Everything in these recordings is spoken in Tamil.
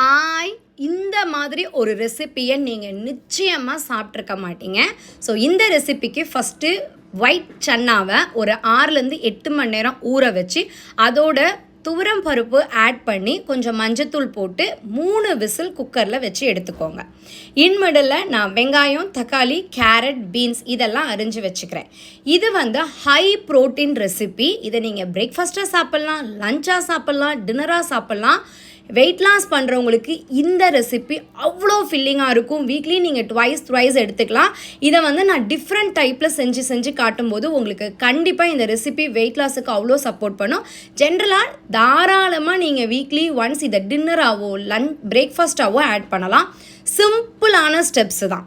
ஹாய் இந்த மாதிரி ஒரு ரெசிப்பியை நீங்கள் நிச்சயமாக சாப்பிட்ருக்க மாட்டீங்க. ஸோ இந்த ரெசிபிக்கு ஃபஸ்ட்டு ஒயிட் சன்னாவை ஒரு ஆறுலேருந்து எட்டு மணி நேரம் ஊற வச்சு அதோட துவரம் பருப்பு ஆட் பண்ணி கொஞ்சம் மஞ்சத்தூள் போட்டு மூணு விசில் குக்கரில் வச்சு எடுத்துக்கோங்க. இன்மிடில் நான் வெங்காயம் தக்காளி கேரட் பீன்ஸ் இதெல்லாம் அரிஞ்சு வச்சுக்கிறேன். இது வந்து ஹை ப்ரோட்டீன் ரெசிபி இதை நீங்கள் பிரேக்ஃபாஸ்ட்டாக சாப்பிட்லாம் லஞ்சாக சாப்பிட்லாம் டின்னராக சாப்பிட்லாம். வெயிட் லாஸ் பண்ணுறவங்களுக்கு இந்த ரெசிபி அவ்வளோ ஃபில்லிங்காக இருக்கும். வீக்லி நீங்கள் ட்வைஸ் ட்வைஸ் எடுத்துக்கலாம். இதை வந்து நான் டிஃப்ரெண்ட் டைப்பில் செஞ்சு செஞ்சு காட்டும்போது உங்களுக்கு கண்டிப்பாக இந்த ரெசிபி வெயிட் லாஸுக்கு அவ்வளோ சப்போர்ட் பண்ணும். ஜென்ரலாக தாராளமாக நீங்கள் வீக்லி ஒன்ஸ் இதை டின்னராகவோ லன் பிரேக்ஃபாஸ்ட்டாகவோ ஆட் பண்ணலாம். சிம்பிளான ஸ்டெப்ஸு தான்.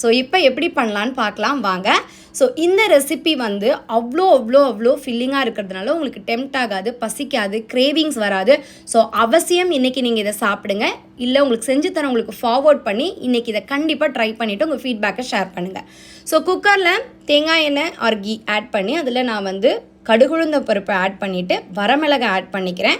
ஸோ இப்போ எப்படி பண்ணலான்னு பார்க்கலாம். வாங்க. ஸோ இந்த ரெசிபி வந்து அவ்வளோ அவ்வளோ அவ்வளோ ஃபில்லிங்காக இருக்கிறதுனால உங்களுக்கு டெம்ட் ஆகாது பசிக்காது கிரேவிங்ஸ் வராது. ஸோ அவசியம் இன்றைக்கி நீங்கள் இதை சாப்பிடுங்க. இல்லை உங்களுக்கு செஞ்சு தர உங்களுக்கு ஃபார்வர்ட் பண்ணி இன்றைக்கி இதை கண்டிப்பாக ட்ரை பண்ணிவிட்டு உங்கள் ஃபீட்பேக்கை ஷேர் பண்ணுங்கள் ஸோ குக்கரில் தேங்காய் எண்ணெய் ஆர் கீ ஆட் பண்ணி அதில் நான் வந்து கடுகுழுந்த பருப்பை ஆட் பண்ணிவிட்டு வரமிளகை ஆட் பண்ணிக்கிறேன்.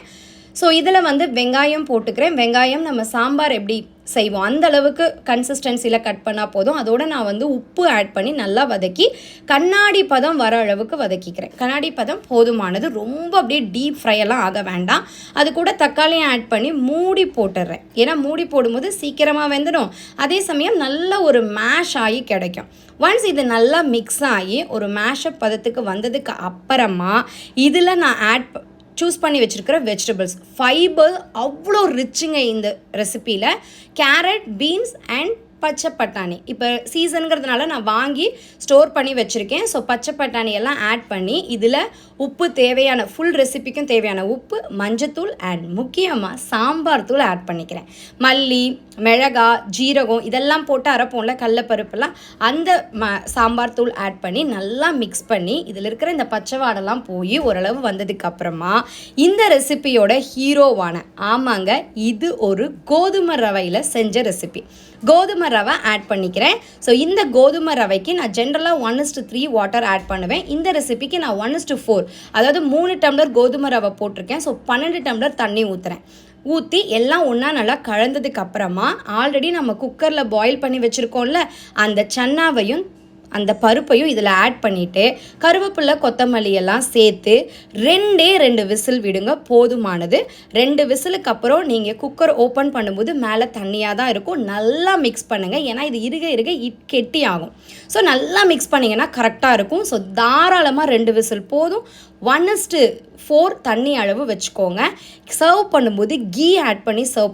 ஸோ இதில் வந்து வெங்காயம் போட்டுக்கிறேன். வெங்காயம் நம்ம சாம்பார் எப்படி செய்வோம்? அந்த அளவுக்கு கன்சிஸ்டன்சியில் கட் பண்ணால் போதும். அதோட நான் வந்து உப்பு ஆட் பண்ணி நல்லா வதக்கி கண்ணாடி பதம் வர அளவுக்கு வதக்கிக்கிறேன். கண்ணாடி பதம் போதுமானது. ரொம்ப அப்படியே டீப் ஃப்ரை எல்லாம் ஆக வேண்டாம். அது கூட தக்காளியும் ஆட் பண்ணி மூடி போட்டுடுறேன் ஏன்னா மூடி போடும்போது சீக்கிரமாக வெந்துடும். அதே சமயம் நல்ல ஒரு மேஷ் ஆகி கிடைக்கும். ஒன்ஸ் இது நல்லா மிக்ஸ் ஆகி ஒரு மேஷப் பதத்துக்கு வந்ததுக்கு அப்புறமா இதில் நான் ஆட் சூஸ் பண்ணி வச்சுருக்கிற வெஜிடபிள்ஸ் ஃபைபர் அவ்வளோ ரிச்சுங்க இந்த ரெசிப்பியில் கேரட் பீன்ஸ் அண்ட் பச்சை பட்டாணி. இப்போ சீசனுங்கிறதுனால நான் வாங்கி ஸ்டோர் பண்ணி வச்சுருக்கேன். ஸோ பச்சை பட்டாணி எல்லாம் ஆட் பண்ணி இதில் உப்பு தேவையான ஃபுல் ரெசிபிக்கும் தேவையான உப்பு மஞ்சத்தூள் அண்ட் முக்கியமாக சாம்பார் தூள் ஆட் பண்ணிக்கிறேன். மல்லி மிளகா ஜீரகம் இதெல்லாம் போட்டு அரைப்போம்ல கடலப்பருப்புலாம் அந்த ம சாம்பார் தூள் ஆட் பண்ணி நல்லா மிக்ஸ் பண்ணி இதில் இருக்கிற இந்த பச்சை வாடெல்லாம் போய் ஓரளவு வந்ததுக்கப்புறமா இந்த ரெசிபியோட ஹீரோவான ஆமாங்க இது ஒரு கோதுமை ரவையில் செஞ்ச ரெசிபி கோதுமை ரவை ஆட் பண்ணிக்கிறேன். ஸோ இந்த கோதுமை ரவைக்கு நான் ஜென்ரலாக one is to three water add பண்ணுவேன். இந்த ரெசிபிக்கு நான் ஒன் இஸ்டு ஃபோர் அதாவது மூணு டம்ளர் கோதுமை ரவை போட்டிருக்கேன். ஸோ பன்னெண்டு டம்ளர் தண்ணி ஊற்றுறேன் ஊற்றி எல்லாம் ஒன்றா நல்லா கலந்ததுக்கு அப்புறமா ஆல்ரெடி நம்ம குக்கரில் பாயில் பண்ணி வச்சுருக்கோம்ல அந்த சன்னாவையும் அந்த பருப்பையும் இதில் ஆட் பண்ணிவிட்டு கருவேப்பிலை கொத்தமல்லி எல்லாம் சேர்த்து ரெண்டே ரெண்டு விசில் விடுங்க போதுமானது. ரெண்டு விசிலுக்கு அப்புறம் நீங்கள் குக்கர் ஓப்பன் பண்ணும்போது மேலே தண்ணியாக தான் இருக்கும். நல்லா மிக்ஸ் பண்ணுங்கள் ஏன்னா இது இருக இருக இட் கெட்டி ஆகும். ஸோ நல்லா மிக்ஸ் பண்ணிங்கன்னா கரெக்டாக இருக்கும். ஸோ தாராளமாக ரெண்டு விசில் போதும். ஒன் இஸ்ட்டு ஃபோர் தண்ணி அளவு வச்சுக்கோங்க. சர்வ் பண்ணும்போது கீ ஆட் பண்ணி சர்வ்